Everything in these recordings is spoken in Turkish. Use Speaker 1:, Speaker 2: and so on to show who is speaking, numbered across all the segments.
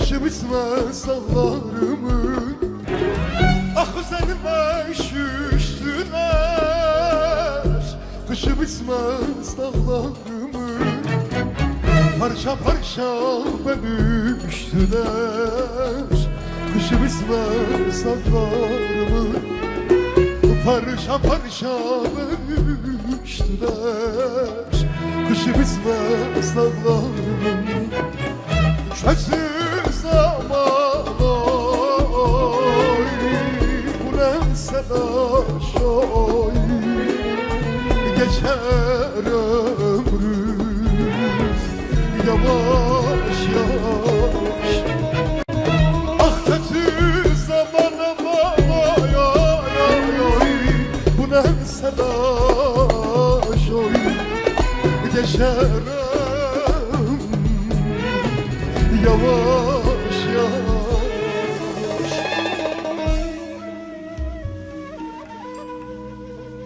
Speaker 1: bitmez dağlarımın Ah senin baş üstüler Kışı bitmez dağlarımın Parça parça bölüştüler Kışı bitmez dağlarımın Parça parça bölüştüler Kışı bitmez dağlarımın selaş oy Geçer ömrüm Yavaş yavaş. Ah kötü zaman aman oy oy oy oy Bu ne selaş oy Geçer ömrüm yavaş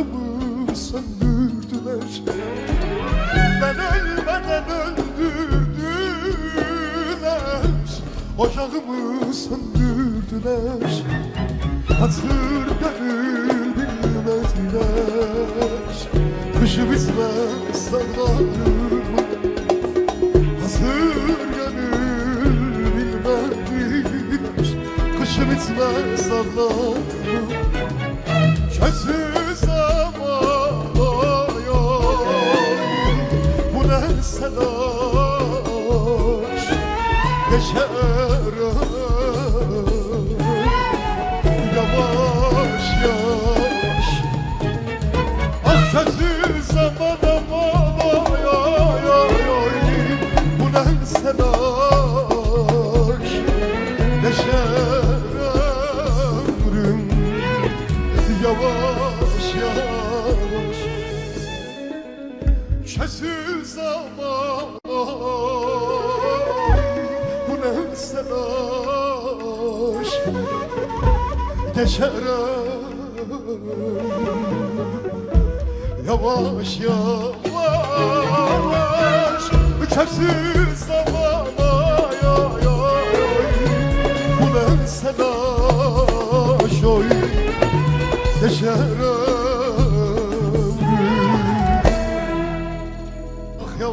Speaker 1: Ocağımı söndürdüler Ben ölmeden öldürdüler Ocağımı söndürdüler Hatır gönül bilmediler. Kışı bitmez dağlarımı Hazır gönül bilmediler. Kışı bitmez dağlarımı ne selaş Geçer Yavaş yavaş. Ah sözsüz zaman aman oy Bu ne selaş Yavaş Bu ne selaş Geçer ömrüm Yavaş yavaş Çözsüz zaman oy oy oy Bu ne selaş oy Geçer